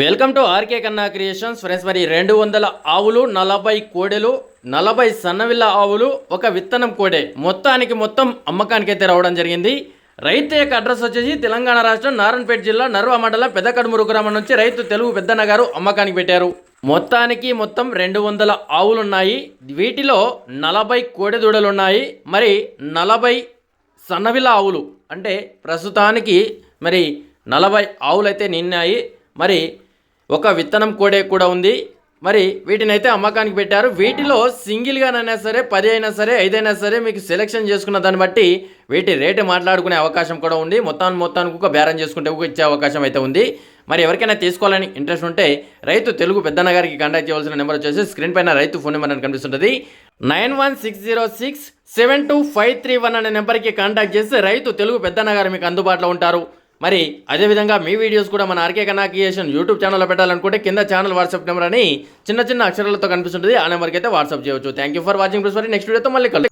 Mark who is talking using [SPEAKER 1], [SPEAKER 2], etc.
[SPEAKER 1] Welcome to RK Kanna creations. Friends మరి రెండు వందల ఆవులు నలభై కోడెలు నలభై సన్నవిల్ల ఆవులు ఒక విత్తనం కోడె. మొత్తానికి మొత్తం అమ్మకానికి అయితే రావడం జరిగింది. రైతు యొక్క అడ్రస్ వచ్చేసి తెలంగాణ రాష్ట్రం నారాయణపేట జిల్లా నర్వా మండలం పెద్దకడుమురు గ్రామం నుంచి రైతు తెలుగు పెద్దన్న గారు అమ్మకానికి పెట్టారు. మొత్తానికి మొత్తం రెండు వందల ఆవులు ఉన్నాయి వీటిలో నలభై కోడెదూడలు ఉన్నాయి మరి నలభై సన్నవిల్ల ఆవులు అంటే ప్రస్తుతానికి మరి నలభై ఆవులు అయితే నిన్నాయి మరి ఒక విత్తనం కోడే కూడా ఉంది. మరి వీటిని అయితే అమ్మకానికి పెట్టారు. వీటిలో సింగిల్గానైనా సరే పది అయినా సరే ఐదైనా సరే మీకు సెలెక్షన్ చేసుకున్న దాన్ని బట్టి వీటి రేటు మాట్లాడుకునే అవకాశం కూడా ఉంది. మొత్తాన్ని మొత్తానికి ఒక బేరం చేసుకుంటే ఒక ఇచ్చే అవకాశం అయితే ఉంది. మరి ఎవరికైనా తీసుకోవాలని ఇంట్రెస్ట్ ఉంటే రైతు తెలుగు పెద్దన్న గారికి కాంటాక్ట్ చేయవలసిన నెంబర్ వచ్చేసి స్క్రీన్ పైన రైతు ఫోన్ నెంబర్ అని కనిపిస్తుంటుంది. Nine one six zero six seven two five three one అనే నెంబర్కి కాంటాక్ట్ చేస్తే రైతు తెలుగు పెద్దన్న గారు మీకు అందుబాటులో ఉంటారు. మరి అదేవిధంగా మీ వీడియోస్ కూడా మన ఆర్కే కన్నా క్రియేషన్ యూట్యూబ్ ఛానల్లో పెట్టాలనుకుంటే కింద ఛానల్ వాట్సాప్ నెంబర్ అని చిన్న చిన్న అక్షరాలతో కనిపిస్తుంటుంది. ఆ నెంబర్కి అయితే వాట్సాప్ చేయవచ్చు. Thank you for watching next వీడియోతో మళ్ళీ కలుద్దాం.